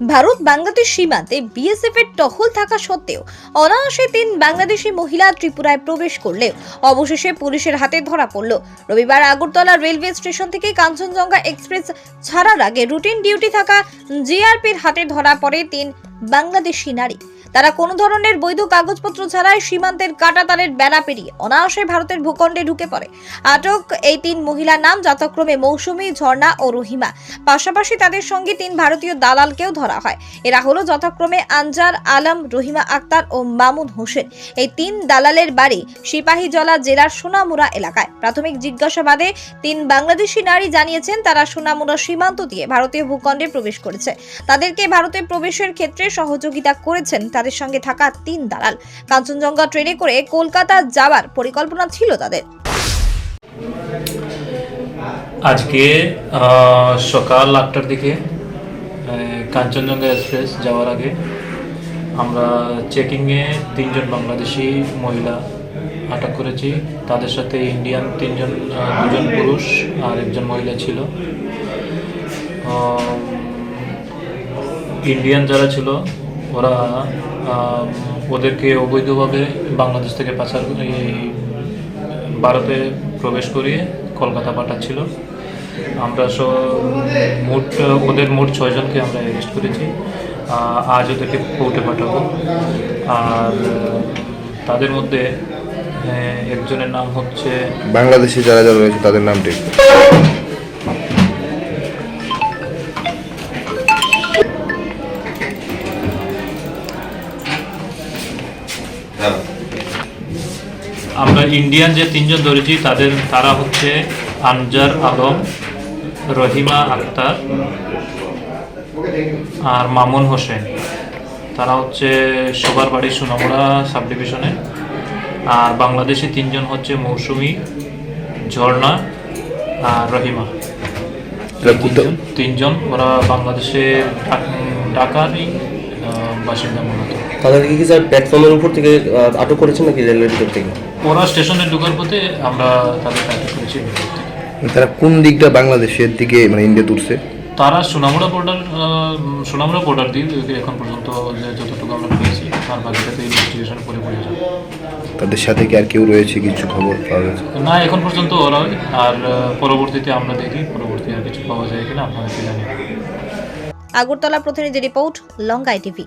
ভারত বাংলাদেশ সীমান্তে বিএসএফ এর টহল থাকা সত্ত্বেও অনায়াসে তিন বাংলাদেশি মহিলা ত্রিপুরায় প্রবেশ করলেও অবশেষে পুলিশের হাতে ধরা পড়ল। রবিবার আগরতলা রেলওয়ে স্টেশন থেকে কাঞ্চনজঙ্ঘা এক্সপ্রেস ছাড়ার আগে রুটিন ডিউটি থাকা জিআরপির হাতে ধরা পড়ে তিন বাংলাদেশি নারী। তারা কোনো ধরনের বৈধ কাগজপত্র ছাড়াই সীমান্তের কাটাতারের বেড়া পেরিয়ে অনায়াসে ভারতের ভূখণ্ডে ঢুকে পড়ে। আটক এই তিন মহিলার নাম যথাক্রমে মৌসুমী, ঝর্ণা ও রহিমা। পাশাপাশি তাদের সঙ্গে তিন ভারতীয় দালালকেও ধরা হয়। এরা হলো যথাক্রমে আনজার আলম, রহিমা আক্তার ও মামুন হোসেন। এই তিন দালালের বাড়ি সিপাহীজলা জেলার সোনামুড়া এলাকায়। প্রাথমিক জিজ্ঞাসাবাদে তিন বাংলাদেশি নারী জানিয়েছেন, তারা সোনামুড়া সীমান্ত দিয়ে ভারতীয় ভূখণ্ডে প্রবেশ করেছে। তাদেরকে ভারতে প্রবেশের ক্ষেত্রে সহযোগিতা করেছেন তাদের সঙ্গে থাকা তিন দালাল। কাঞ্চনজঙ্ঘা ট্রেনে করে কলকাতা যাওয়ার পরিকল্পনা ছিল তাদের। আজকে সকাল আটটার দিকে কাঞ্চনজঙ্ঘা এক্সপ্রেস যাওয়ার আগে আমরা চেকিংয়ে তিনজন বাংলাদেশি মহিলা আটক করেছি। তাদের সাথে ইন্ডিয়ান তিনজন দুজন পুরুষ আর একজন মহিলা ছিল। ইন্ডিয়ান যারা ছিল, ওরা ওদেরকে অবৈধভাবে বাংলাদেশ থেকে পাচার এই ভারতে প্রবেশ করিয়ে কলকাতা পাঠাচ্ছিল। আমরা সব মোট, ওদের মোট ছয়জনকে আমরা অ্যারেস্ট করেছি। আজ ওদেরকে কোর্টে পাঠাবো। আর, তাদের মধ্যে একজনের নাম হচ্ছে বাংলাদেশে যারা যারা রয়েছে, তাদের নামটা আমরা ইন্ডিয়ান যে তিনজন ধরেছি তাদের তারা হচ্ছে আনজার আলম রহিমা আক্তার আর মামুন হোসেন। তারা হচ্ছে সবার বাড়ি সোনামুড়া সাব ডিভিশনে আর বাংলাদেশি তিনজন হচ্ছে মৌসুমি ঝর্ণা আর রহিমা। তিনজন ওরা বাংলাদেশে ঢাকারই বাসিন্দা মূলত তাদেরকে কি স্যার প্ল্যাটফর্মের উপর থেকে আটক করেছেন নাকি রেলের ভিতর থেকে? ওরা স্টেশনে ঢোকার পথে আমরা তাদের কাছে করেছি তারা কোন দিকটা বাংলাদেশের দিকে মানে ইন্ডিয়া উঠছে তারা সোনামুড়া বর্ডার সোনামুড়া বর্ডার দিয়ে এখন পর্যন্ত যতটুকু আমরা পেয়েছি আর বাকিটাতে ইনভেস্টিগেশন করে পড়ে যাবে। তাদের সাথে কি আর কেউ রয়েছে কিছু খবর পাওয়া গেছে? না এখন পর্যন্ত ওরা আর পরবর্তীতে আমরা দেখি পরবর্তী আর কিছু পাওয়া যায় কিনা আপনাদেরকে দেব। আগরতলা প্রতিনিধি রিপোর্ট লঙ্গাই টিভি।